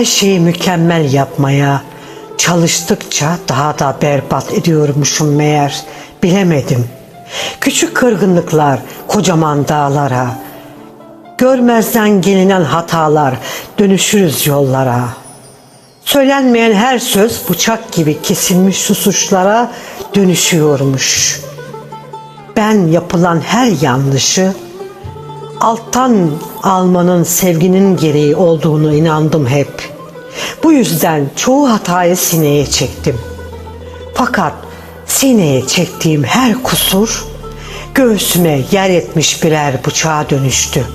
Her şeyi mükemmel yapmaya çalıştıkça daha da berbat ediyormuşum meğer. Bilemedim. Küçük kırgınlıklar kocaman dağlara, görmezden gelinen hatalar dönüşürüz yollara. Söylenmeyen her söz bıçak gibi kesilmiş susuşlara dönüşüyormuş. Ben yapılan her yanlışı alttan almanın sevginin gereği olduğunu inandım hep. Bu yüzden çoğu hatayı sineye çektim. Fakat sineye çektiğim her kusur göğsüme yer etmiş birer bıçağa dönüştü.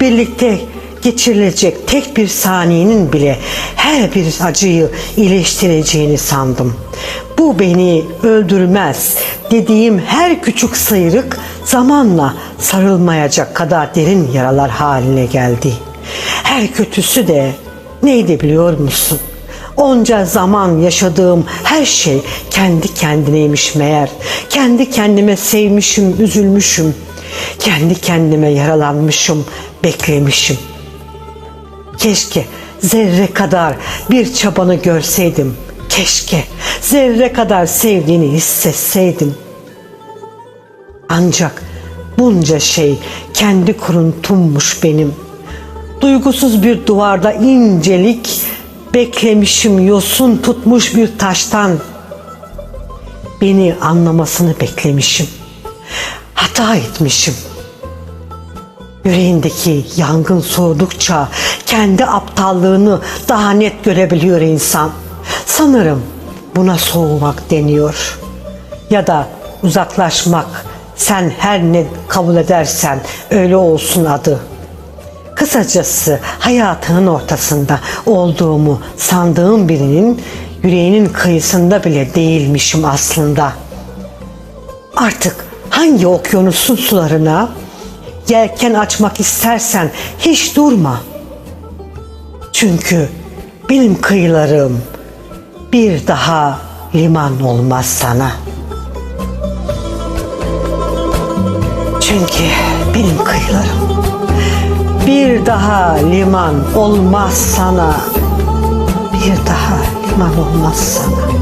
Birlikte geçirilecek tek bir saniyenin bile her bir acıyı iyileştireceğini sandım. Bu beni öldürmez dediğim her küçük sıyrık zamanla sarılmayacak kadar derin yaralar haline geldi. Her kötüsü de neydi biliyor musun? Onca zaman yaşadığım her şey kendi kendineymiş meğer. Kendi kendime sevmişim, üzülmüşüm. Kendi kendime yaralanmışım, beklemişim. Keşke zerre kadar bir çabanı görseydim. Keşke zerre kadar sevdiğini hissetseydim. Ancak bunca şey kendi kuruntummuş benim. Duygusuz bir duvarda incelik beklemişim yosun tutmuş bir taştan. Beni anlamasını beklemişim. Hata etmişim. Yüreğindeki yangın soğudukça kendi aptallığını daha net görebiliyor insan. Sanırım buna soğumak deniyor. Ya da uzaklaşmak sen her ne kabul edersen öyle olsun adı. Kısacası hayatının ortasında olduğumu sandığım birinin yüreğinin kıyısında bile değilmişim aslında. Artık hangi okyanusun sularına yelken açmak istersen hiç durma. Çünkü benim kıyılarım bir daha liman olmaz sana. Çünkü benim kıyılarım bir daha liman olmaz sana. Bir daha liman olmaz sana.